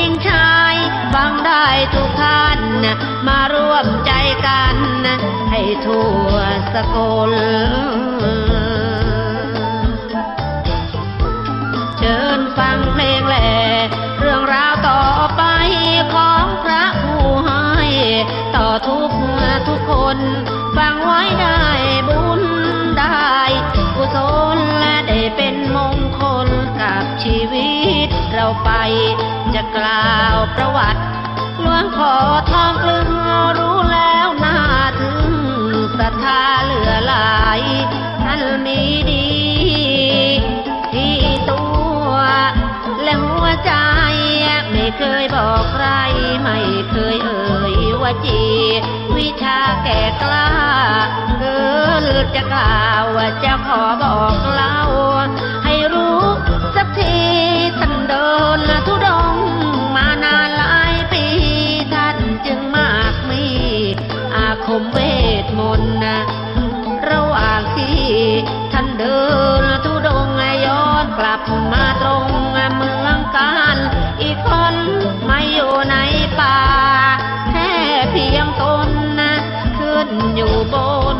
ยมยิ่งชายฟังได้ทุกท่านมาร่วมใจกัน ให้ทั่วสกลเชิญฟังเพลงแหล่เรื่องราวต่อไปของพระผู้ให้ต่อทุกทุกคน ฟังไว้ได้บุญได้กุศลและได้เป็นมงคลกับชีวิตเราไป จะกล่าวประวัติหลวงพ่อทองลึงรู้แล้วน่าถึงศรัทธาเหลือหลายท่านมีดี ที่ตัวและหัวใจไม่เคยบอกใคร ไม่เคยเอ่ยว่าจี วิชาแก่กล้าเกินจะกล่าวว่าจะขอบอกลา ป่าแค่เพียงตนนะขึ้นอยู่บน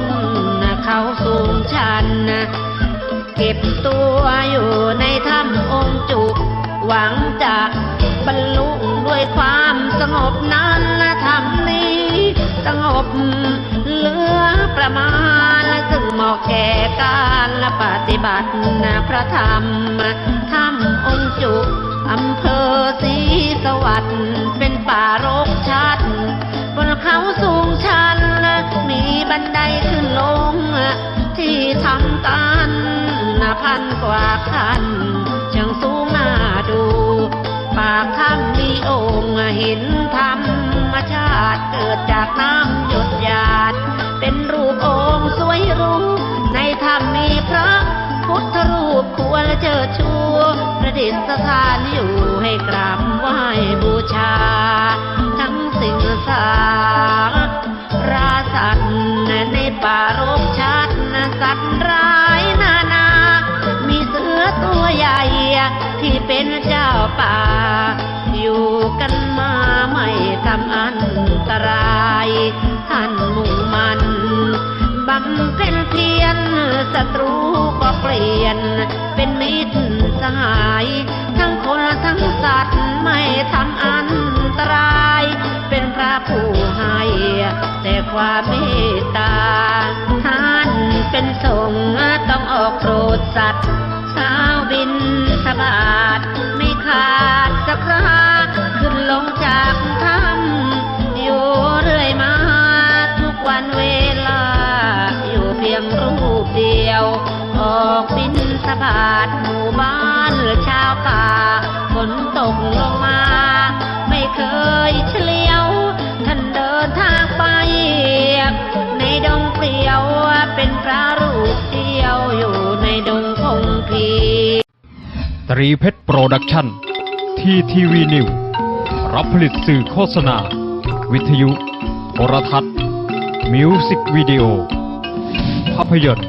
เขาสูงชันนะเก็บตัวอยู่ในถ้ำองค์จุก หวังจะบรรลุด้วยความสงบนั้นนะธรรมนี้ สงบเหลือประมาณซึ่งเหมาะแก่การปฏิบัติพระธรรมธรรมองค์จุกอำเภอศรีสวัสดิ์เป็น ป่ารกชัด บนเขาสูงชัน มีบันไดขึ้นลง ที่ทำกันพันกว่าคันช่างสูงน่าดู ปากถ้ำมีองค์เห็นธรรมชาติเกิดจากน้ำหยดหยาด เป็นรูปองค์สวยรู้ ในถ้ำมีพระพุทธรูปควรเจิดชู ประดิษฐานอยู่ให้กราบไหว้บูชา ทั้งสิ่งสารราสัตว์ในป่ารกชัดสัตว์ร้ายนานา มีเสือตัวใหญ่ที่เป็นเจ้าป่า อยู่กันมาไม่ทำอันตรายท่านมุ่งมันบำเพ็ญเพียรศัตรูก็เปลี่ยนเป็นมิตร หาย ทั้งคนทั้งสัตว์ไม่ทำอันตราย เป็นพระผู้ให้ แต่ความเมตตา ท่านเป็นสงฆ์ต้องออกโปรดสัตว์เช้าบินสบาทไม่ขาดสักคราขึ้นลงจากถ้ำอยู่เรื่อยมาทุกวันเวลา อยู่เพียงรูปเดียว ออกบินสบาท ตรีเพชรโปรดักชั่น ทีทีวีนิวรับผลิตสื่อโฆษณา วิทยุ โทรทัศน์ มิวสิกวิดีโอ ภาพยนตร์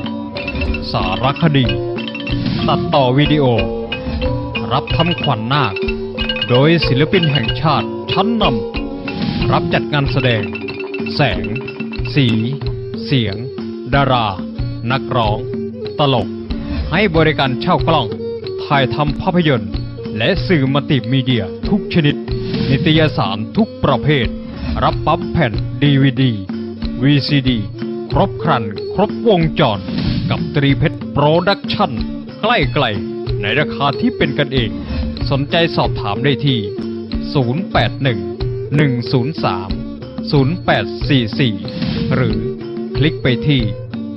สารคดี ตัดต่อวิดีโอ รับทำขวัญนาค โดยศิลปินแห่งชาติชั้นนำ รับจัดงานแสดง แสง สี เสียง ดารา นักร้อง ตลก ให้บริการเช่ากล้อง ถ่ายทำภาพยนตร์ และสื่อมัลติมีเดียทุกชนิด นิตยสารทุกประเภท รับปั๊มแผ่นดีวดี VCD ครบครัน ครบวงจร กับตรีเพชรโปรดักชั่น ใกล้ๆในราคาที่เป็นกันเอง สนใจสอบถามได้ที่ 081 103 0844 หรือคลิกไปที่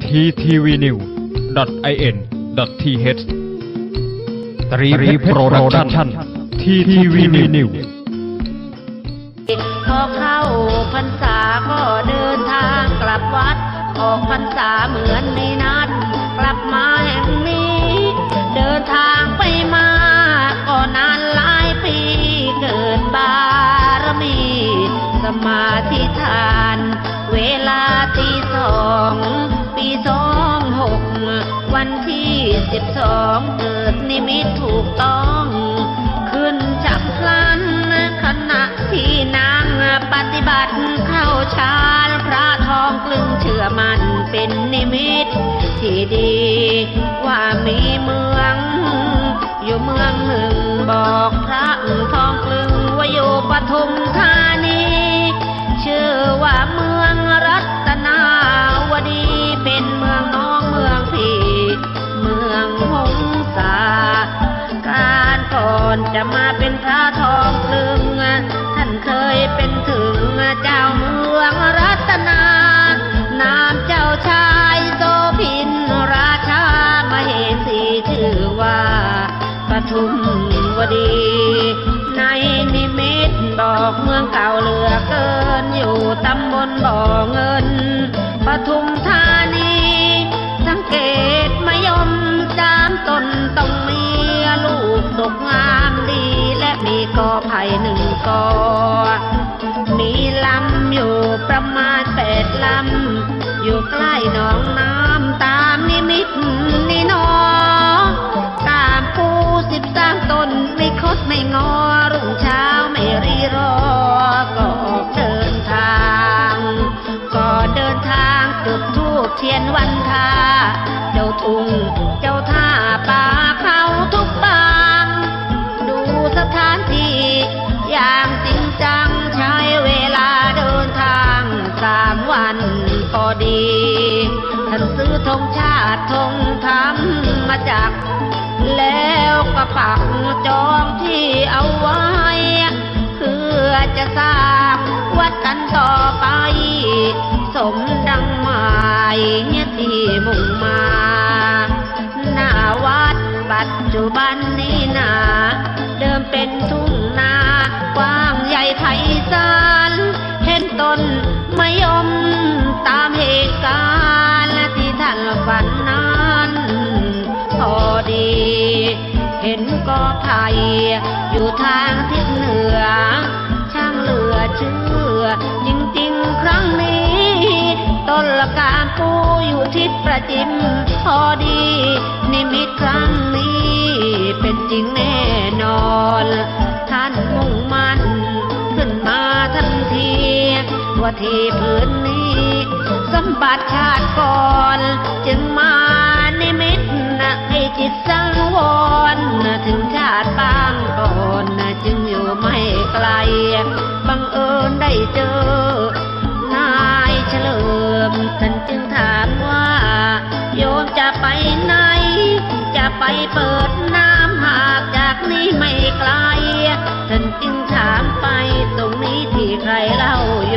ttvnew.in.th ตรีเพชรโปรดักชั่นทีทีวีนิวพอเข้าพรรษาก็เดินทางกลับวัด ออกพรรษาเหมือนในนัดกลับมาแห่งนี้ เดินทางไปมาก็นานหลายปีเกิดบารมี สมาธิทาน เวลาตีสอง ปีสองหกสิบสองเกิด นิมิตถูกต้อง ขึ้นฉับพลัน ขณะที่นางปฏิบัติเข้าฌานพระทองกลึงเชื่อมันเป็นนิมิต ที่ดีว่ามีเมือง อยู่เมืองหนึ่งบอกพระทองกลึงว่าอยู่ปทุมธา วดี ในนิมิตบอกเมืองเก่าเหลือเกิน อยู่ตำบลบ่อเงินปทุมธานี สังเกตมยมสามตนต้องมีลูกดกงามดีและมีกอไผ่หนึ่งกอ มีลำอยู่ประมาณแปดลำ อยู่ใกล้หนองน้ำตามนิมิตนี่ เจ้าทุ่งเจ้าท่าป่าเขาทุกบาง ดูสถานที่อย่างจริงจังใช้เวลาเดินทางสามวันพอดี ท่านซื้อธงชาติธงธรรมมาจาก แล้วก็ปักจองที่เอาไว้ เพื่อจะสร้างวัดกันต่อไป สมดังหมายที่มุ่งมาหน้า วัดปัจจุบันนี้นาเดิมเป็นทุ่งนากว้างใหญ่ไพศาลเห็นต้นมะยมตามเหตุการณ์ที่ท่านฝันนั้นพอดี เห็นกอไผ่อยู่ทางทิศเหนือ ช่างเหลือเชื่อ จริงๆครั้งนี้ ต้นละกามปูอยู่ทิศประจิมพอดี มิตรครั้งนี้เป็นจริงแน่นอน ท่านมุ่งมั่นขึ้นมาทันที ว่าที่พื้นนี้สมบัติชาติก่อน จึงมานิมิตนะให้จิตสังวรถึงชาติบางก่อนจึงอยู่ไม่ไกล บังเอิญได้เจอ ไปเปิดน้ำหากจากนี้ไม่ไกลท่านจึงถามไปตรงนี้ที่ใครเล่าโย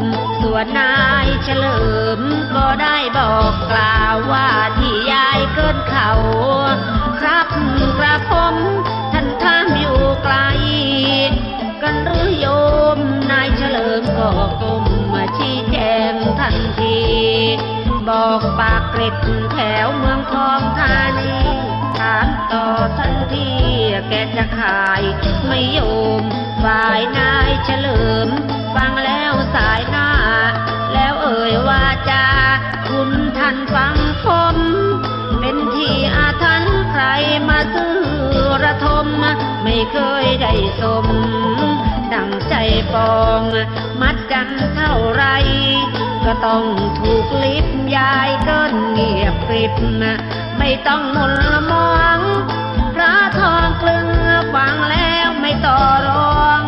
ม ส่วนนายเฉลิมก็ได้บอกกล่าวว่าที่ยายเกินเขา ครับกระผมท่านท่ามอยู่ไกล กันหรือโยม นายเฉลิมก็ก้มมาชี้แจงทันที บอกปากเกร็ดแถวเมืองทองธานี ถามต่อทันทีแกจะขาย ไม่โยมฝ่ายนายเฉลิม ฟังแล้วสายหน้า แล้วเอ่ยว่าจาคุณท่านฟังผม เป็นที่อาถรรพ์ใครมาซื้อระทม ไม่เคยได้สม ดังใจปอง มัดกันเท่าไรก็ต้องถูกลิบยายเกินเงียบกริบ ไม่ต้องมนละมองพระทองกลึงฟังแล้วไม่ต่อรอง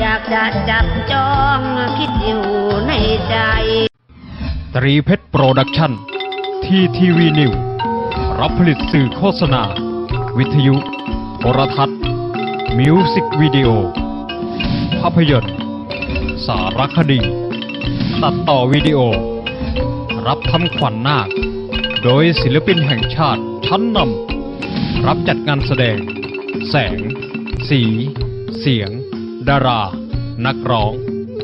อยากจะจับจองคิดอยู่ในใจ ตรีเพชรโปรดักชั่น ทีทีวีนิว รับผลิตสื่อโฆษณา วิทยุ โทรทัศน์ มิวสิกวิดีโอ ภาพยนตร์ สารคดี ตัดต่อวิดีโอ รับทำขวัญนนาค โดยศิลปินแห่งชาติชั้นนำรับจัดงานแสดง แสง สี เสียง ดารา นักร้อง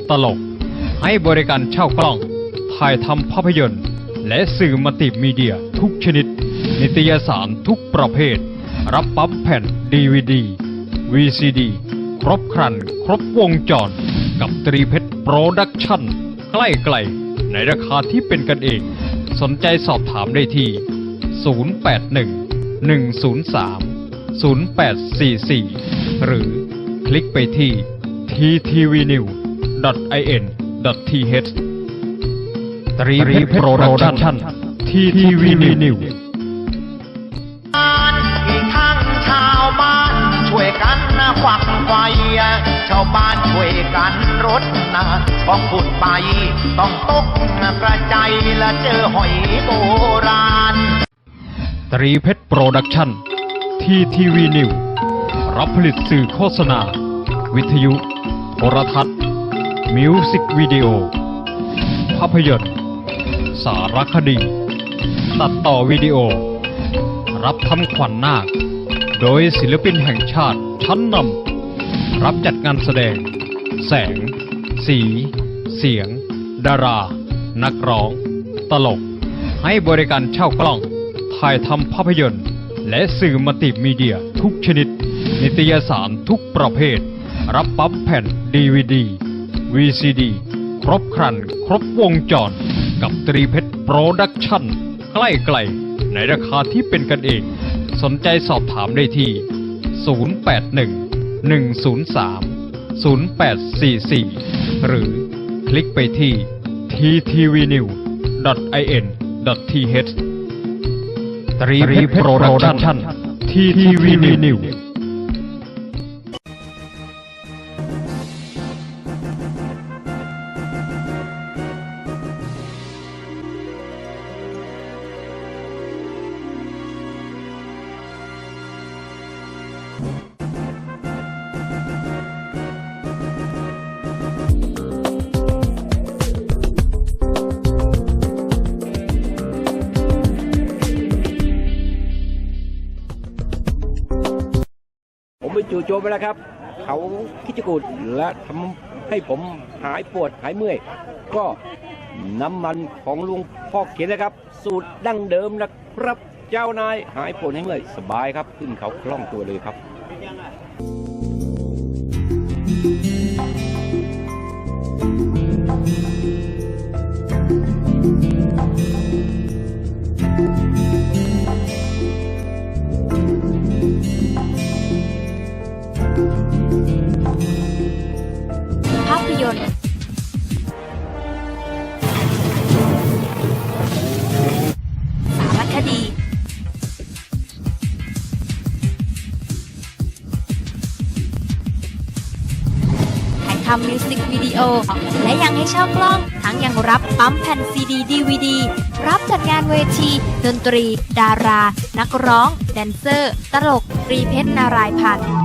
ตลก ให้บริการเช่ากล้อง ถ่ายทำภาพยนตร์ และสื่อมัลติมีเดียทุกชนิด นิตยสารทุกประเภท รับปั๊มแผ่นดีวดี VCD ครบครัน ครบวงจร กับตรีเพชรโปรดักชั่นใกล้ๆในราคาที่เป็นกันเอง สนใจสอบถามได้ที่ 081 103 0844 หรือคลิกไปที่ ttvnew.in.th ตรีเพชรโปรดักชั่นที่ทีวีนิว กันนะควักไฟชาวบ้านช่วยกันรถนะพอขุดไปต้องตกกระจายและเจอหอยโบราณ ตรีเพชรโปรดักชั่น ทีทีวีนิว รับผลิตสื่อโฆษณา วิทยุ โทรทัศน์ มิวสิกวิดีโอ ภาพยนตร์ สารคดี ตัดต่อวิดีโอ รับทำขวัญนนาค โดยศิลปินแห่งชาติชั้นนำรับจัดงานแสดง แสง สี เสียง ดารา นักร้อง ตลก ให้บริการเช่ากล้อง ถ่ายทำภาพยนตร์ และสื่อมัลติมีเดียทุกชนิด นิตยสารทุกประเภท รับปั๊มแผ่นดีวดี VCD ครบครัน ครบวงจร กับตรีเพชรโปรดักชั่นใกล้ๆในราคาที่เป็นกันเอง สนใจสอบถามได้ที่ 081 103 0844 หรือคลิกไปที่ ttvnew.in.th ตรีเพชรโปรดักชั่นที่ทีวีนิว ไปจู่โจมไปแล้วครับ เขาคิดจกูดและทำให้ผมหายปวดหายเมื่อย ก็น้ำมันของลุงพ่อเขียนนะครับ สูตรดั้งเดิมนะครับ เจ้านายหายปวดหายเมื่อยสบายครับ ขึ้นเขาคล่องตัวเลยครับ โอ และยังให้เช่ากล้อง ทั้งยังรับปั๊มแผ่นซีดีดีวดีรับจัดงานเวที ดนตรี ดารา นักร้อง แดนเซอร์ ตลกรีเพชรนารายพันธ์